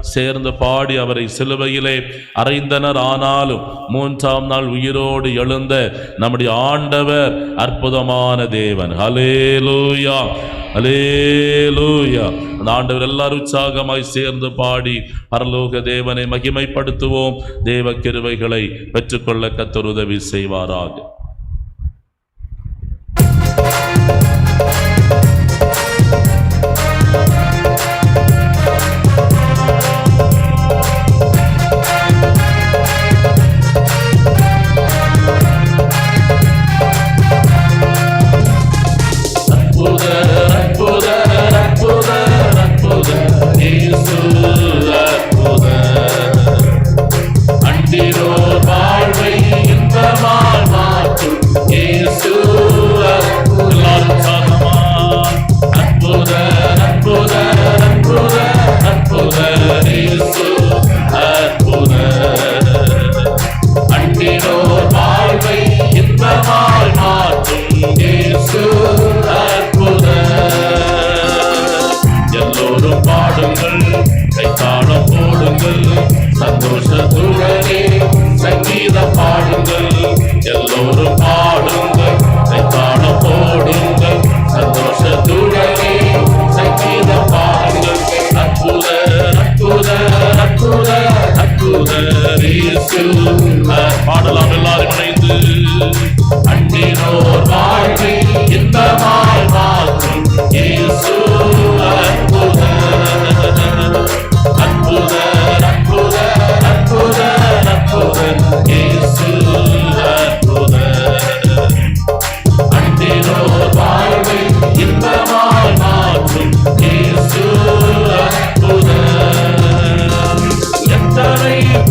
சேர்ந்து பாடி அவரை சிலுவையிலே அறைந்தனர். ஆனாலும் மூன்றாம் நாள் உயிரோடு எழுந்த நம்முடைய ஆண்டவர் அற்புதமான தேவன். ஹலேலூயா அலேலூயா அந்த ஆண்டவர் எல்லாரும் உற்சாகமாய் சேர்ந்து பாடி பரலோக தேவனை மகிமைப்படுத்துவோம். தேவ கிருவைகளை பெற்றுக்கொள்ள கத்தர் உதவி செய்வாராக. அற்புத அற்புத அற்புத இயேசு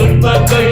துன்பங்கள்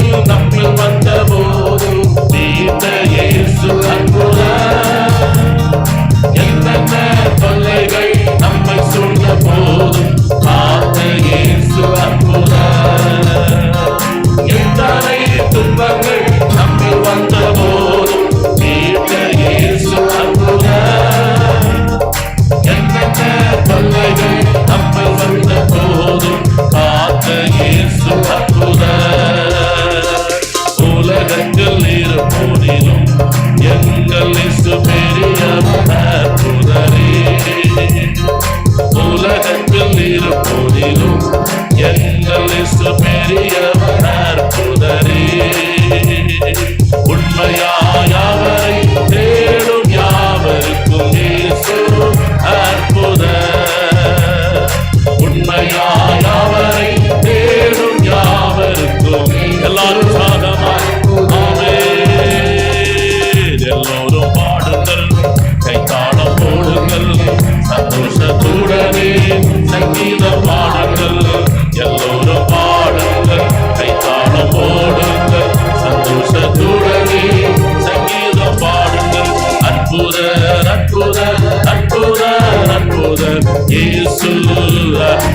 சகோதர்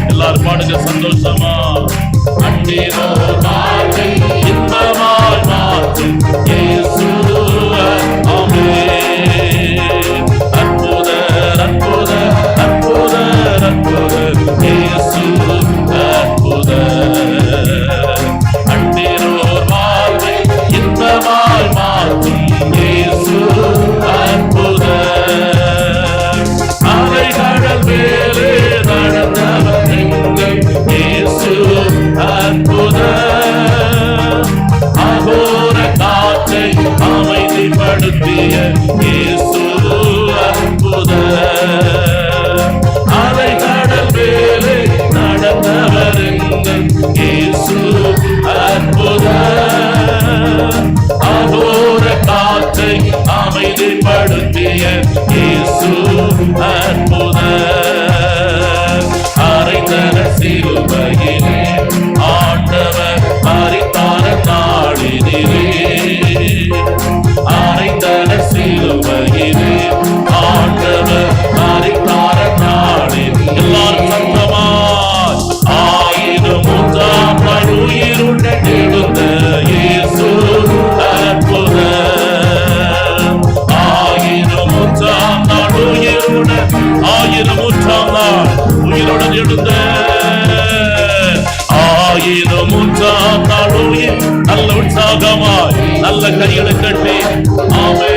எல்லாரும் பாடுங்க சந்தோஷமா. அண்டே அனுப்பிய இயேசு அற்புத அலை கடல் மேலே நடந்தவருங்கள் இயேசு அற்புத அகோர காற்றை அமைதிப்படுத்திய இயேசு கைகளுக்கட்டே ஆமே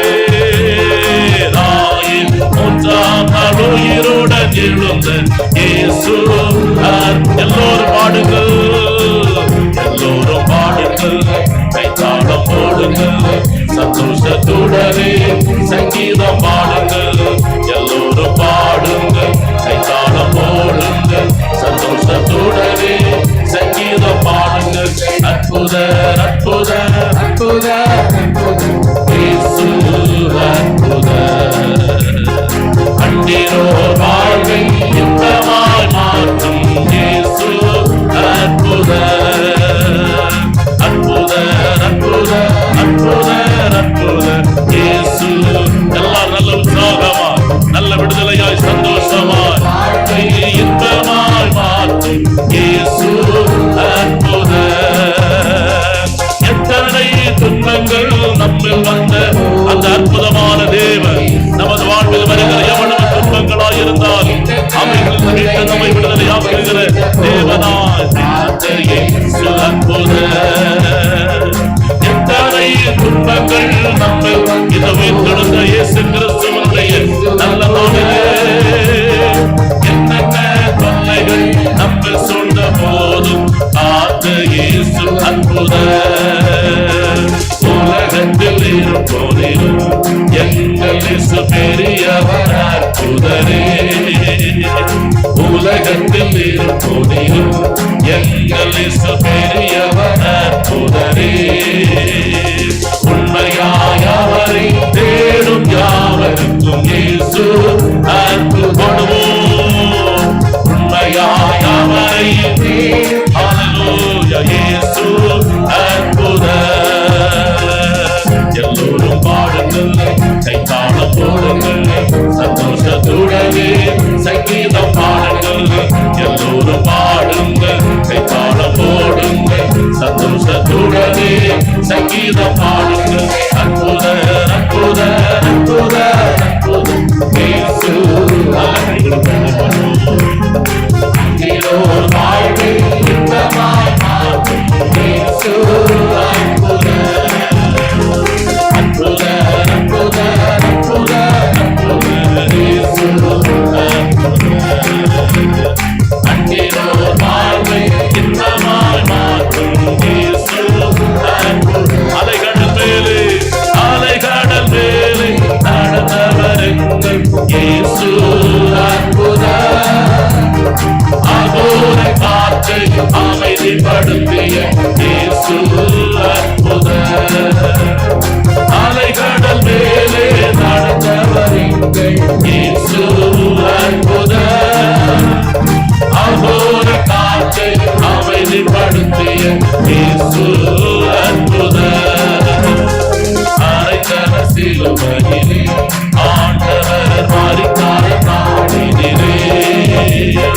ஒன்றாம் அருயிருடன் எழுந்த இயேசு. எல்லோரும் பாடுங்கள் எல்லோரும் பாடுங்கள் கைத்தாளம் போடுங்கள் சந்தோஷத்துடனே சங்கீதம் பாடுங்கள். நம்மை விடுதலையாக்குகிற தேவதாசியே அற்புத எத்தனை துன்பங்கள் நம்மை இதவே உண்மையாய் அவரை தேடும் யாவருக்கும் இயேசு அன்பு கொடுவோம் உண்மையாய் அவரை இயேசு அற்புத எல்லோரும் பாடுங்கள். கை காலம் போடுங்கள் சந்தோஷத்துடனே சங்கீதம் பாடுங்கள் எல்லோரும் பாடுங்கள் கை காலம் போடுங்கள் சந்தோஷத்துடன் சங்கீதம் ஆடுங்கள் அற்புத அற்புத அற்புத அற்புதம் Yeah.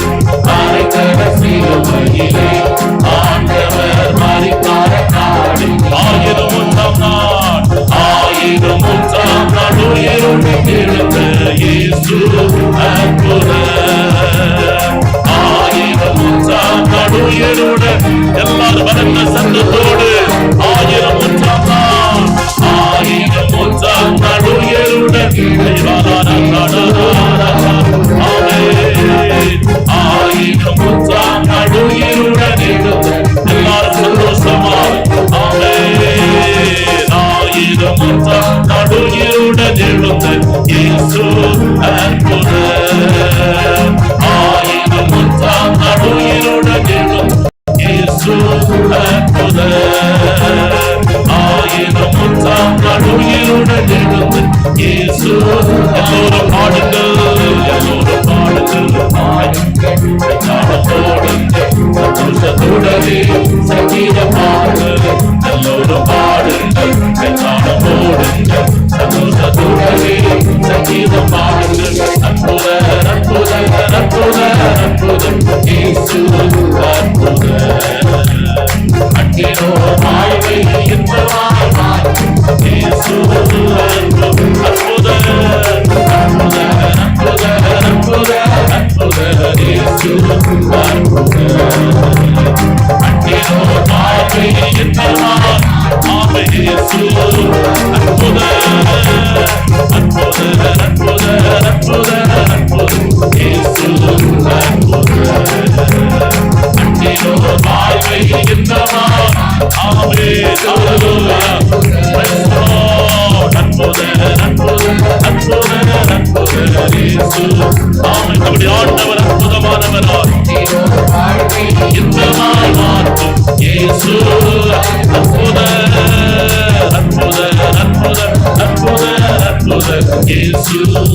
தாகத்தோடுங்க சந்தோஷத்தோடவே சங்கீத பாடுங்க நல்லோட பாடுங்க தாகத்தோடுங்க சந்தோஷத்தோடவே சங்கீத பாடுங்க அற்புத அற்புத அற்புத அற்புதம் ஏசு அற்புத அன்னினோ மாயவை என்றவாய் ஏசு அற்புத இயேசு